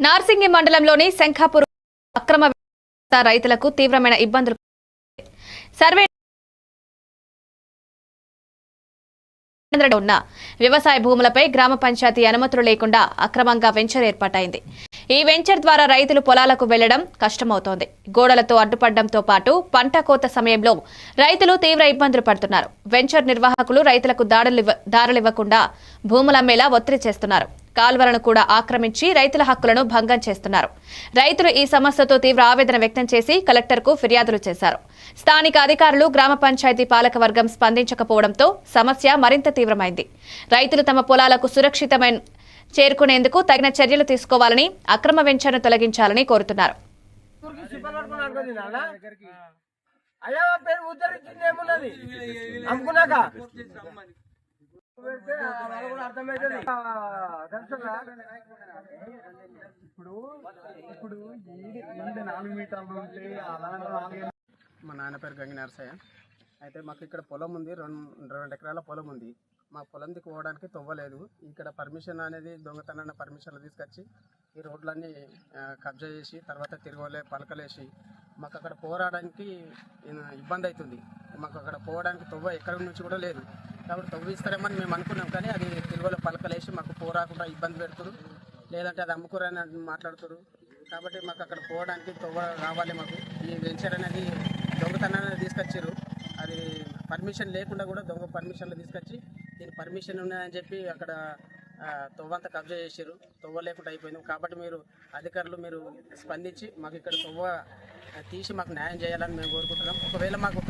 నార్సింగి మండలంలోని శంఖాపూర్ అక్రమ రైతులకు తీవ్రమైన ఇబ్బందులు. సర్వే ఉన్న వ్యవసాయ భూములపై గ్రామ పంచాయతీ అనుమతులు లేకుండా అక్రమంగా వెంచర్ ఏర్పాటైంది. ఈ వెంచర్ ద్వారా రైతులు పొలాలకు వెళ్ళడం కష్టమవుతోంది. గోడలతో అడ్డుపడడంతో పాటు పంట కోత సమయంలో రైతులు తీవ్ర ఇబ్బందులు పడుతున్నారు. వెంచర్ నిర్వాహకులు రైతులకు దాడులివ్వ- దారులివ్వకుండా భూములమ్మేలా ఒత్తిడి చేస్తున్నారు. కాల్వలను కూడా ఆక్రమించి రైతుల హక్కులను భంగం చేస్తున్నారు. రైతులు ఈ సమస్యతో తీవ్ర ఆవేదన వ్యక్తం చేసి కలెక్టర్కు ఫిర్యాదులు చేశారు. స్థానిక అధికారులు గ్రామ పంచాయతీ పాలకవర్గం స్పందించకపోవడంతో సమస్య మరింత తీవ్రమైంది. రైతులు తమ పొలాలకు సురక్షితమైన చేరుకునేందుకు తగిన చర్యలు తీసుకోవాలని అక్రమ వెంచర్ను తొలగించాలని కోరుతున్నారు. అయ్యా పేరు ఉద్ధరించింది ఏమున్నది? అనుకున్నాక కూడా? ఇప్పుడు ఇప్పుడు నాలుగు మీటర్లు ఉంటే మా నాన్న పేరు గంగి నరసయ్య. అయితే మాకు ఇక్కడ పొలం ఉంది. రెండు రెండు ఎకరాల పొలం ఉంది. మా పొలం దిక్కు పోవడానికి తవ్వలేదు. ఇక్కడ పర్మిషన్ అనేది దొంగతనాన్ని పర్మిషన్లు తీసుకొచ్చి ఈ రోడ్లన్నీ కబ్జా చేసి తర్వాత తిరగలే పలకలేసి మాకు అక్కడ పోరాడానికి ఇబ్బంది అవుతుంది మాకు అక్కడ పోవడానికి తవ్వ ఎక్కడి నుంచి కూడా లేదు. కాబట్టి తవ్విస్తారేమని మేము అనుకున్నాం కానీ అది తెలుగులో పలకలేసి మాకు పోరాకుండా ఇబ్బంది పెడుతురు. లేదంటే అది అమ్ముకోరని మాట్లాడుతురు. కాబట్టి మాకు అక్కడ పోవడానికి తొవ్వ రావాలి మాకు. ఈ వెంచర్ అనేది దొంగతనాన్ని తీసుకొచ్చారు అది పర్మిషన్ లేకుండా కూడా దొంగ పర్మిషన్లు తీసుకొచ్చి దీని పర్మిషన్ ఉన్నదని చెప్పి అక్కడ తొవ్వంతా కబ్జా చేశారు తొవ్వ లేకుండా అయిపోయింది. కాబట్టి మీరు అధికారులు మీరు స్పందించి మాకు ఇక్కడ తొవ్వ తీసి మాకు న్యాయం చేయాలని మేము కోరుకుంటున్నాం. ఒకవేళ మాకు